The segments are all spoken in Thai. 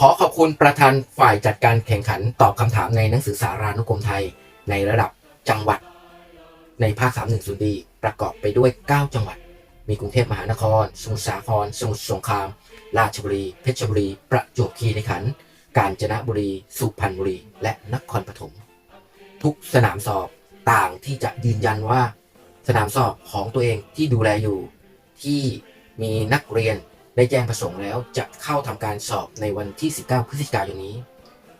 ขอขอบคุณประธานฝ่ายจัดการแข่งขันตอบคำถามในหนังสือสารานุกรมไทย ในระดับจังหวัด ในภาค 310ดีประกอบไปด้วย 9 จังหวัด มีกรุงเทพมหานคร สมุทรสาคร สมุทรสงคราม ราชบุรี เพชรบุรี ประจวบคีรีขันธ์ กาญจนบุรี สุพรรณบุรี และนครปฐม ทุกสนามสอบต่างที่จะยืนยันว่า สนามสอบของตัวเองที่ดูแลอยู่ ที่มีนักเรียน ได้แจ้งประสงค์แล้วจะเข้าทำการสอบในวันที่ 19 พฤศจิกายนนี้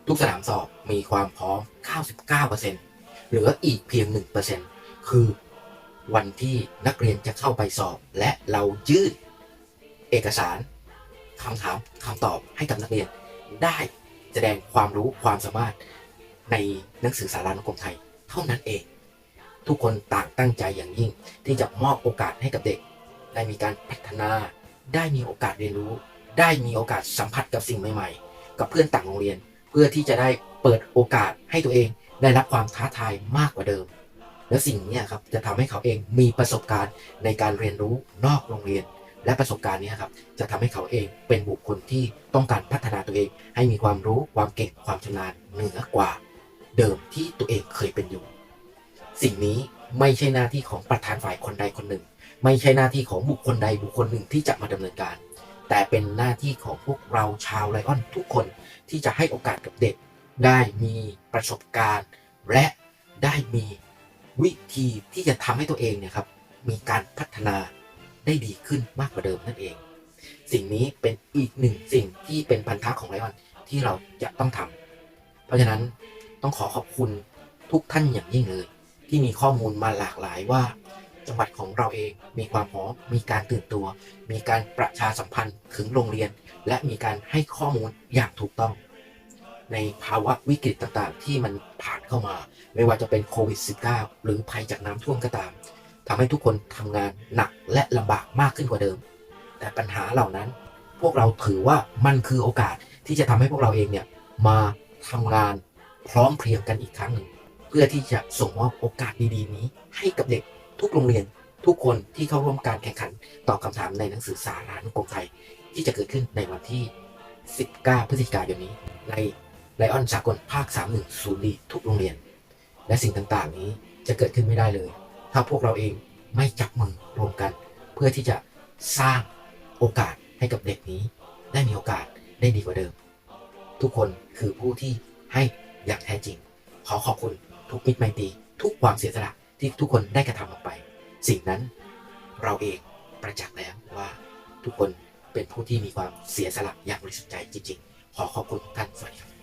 ทุกสนามสอบมีความพร้อม 99%เหลืออีกเพียง 1%คือวันที่นักเรียนจะเข้าไปสอบ และเรายื่นเอกสารคำถามคำตอบให้กับนักเรียน ได้แสดงความรู้ความสามารถในหนังสือสารานุกรมไทย เท่านั้นเอง ทุกคนต่างตั้งใจอย่างยิ่งที่จะมอบโอกาสให้กับเด็ก ได้มีการพัฒนา ได้มีโอกาสเรียนรู้ ได้มีโอกาสสัมผัสกับสิ่งใหม่ๆ กับเพื่อนต่างโรงเรียน เพื่อที่จะได้เปิดโอกาสให้ตัวเองได้รับความท้าทายมากกว่าเดิม แล้วสิ่งนี้ครับจะทำให้เขาเองมีประสบการณ์ในการเรียนรู้นอกโรงเรียน และประสบการณ์นี้ครับจะทำให้เขาเองเป็นบุคคลที่ต้องการพัฒนาตัวเอง ให้มีความรู้ความเก่งความชำนาญเหนือกว่า เดิมที่ตัวเองเคยเป็นอยู่ สิ่งนี้ไม่ใช่หน้าที่ของประธานฝ่ายคนใดคนหนึ่ง ไม่ใช่หน้าที่ของบุคคลใดบุคคลหนึ่งที่จะมาดำเนินการ แต่เป็นหน้าที่ของพวกเราชาวไลออนทุกคนที่จะให้โอกาสกับเด็ก ได้มีประสบการณ์ และได้มีวิธีที่จะทำให้ตัวเองเนี่ยครับมีการพัฒนาได้ดีขึ้นมากกว่าเดิมนั่นเอง สิ่งนี้เป็นอีกหนึ่งสิ่งที่เป็นพันธะของไลออนที่เราจะต้องทำเพราะฉะนั้นต้องขอขอบคุณทุกท่านอย่างยิ่งเลย ที่มีข้อมูลมาหลากหลายว่า จังหวัดของเราเองมีความพร้อมมีการตื่นตัว มีการประชาสัมพันธ์ถึงโรงเรียน และมีการให้ข้อมูลอย่างถูกต้อง ในภาวะวิกฤตต่างๆ ที่มันผ่านเข้ามา ไม่ว่าจะเป็นโควิด -19 หรือภัยจากน้ำท่วมก็ตามทำให้ทุกคนทำงานหนักและลำบากมากขึ้นกว่าเดิม แต่ปัญหาเหล่านั้น พวกเราถือว่ามันคือโอกาสที่จะทำให้พวกเราเองเนี่ยมาทำงานพร้อมเพรียงกันอีกครั้งหนึ่ง เพื่อที่จะส่งมอบโอกาสดีๆ นี้ ให้กับเด็กทุกโรงเรียนทุกคนที่เข้าร่วมการแข่งขันตอบคำถามในหนังสือสารานุกรมไทย ที่จะเกิดขึ้นในวันที่ 19 พฤศจิกายนนี้ ในไลออนสากลภาค 31ศูนย์ดีทุกโรงเรียน และสิ่งต่างๆ นี้จะเกิดขึ้นไม่ได้เลย ถ้าพวกเราเองไม่จับมือรวมกัน เพื่อที่จะสร้างโอกาสให้กับเด็กนี้ ได้มีโอกาสได้ดีกว่าเดิม ทุกคนคือผู้ที่ให้อย่างแท้จริง ขอขอบคุณ ทุกมิตรไมตรีทุกความเสียสละที่ทุกคนได้กระทำาลงไป สิ่งนั้นเราเองประจักษ์แล้วว่าทุกคนเป็นผู้ที่มีความเสียสละอย่างบริสุทธิ์ใจจริง ๆ ขอขอบคุณท่านสวัสดีครับ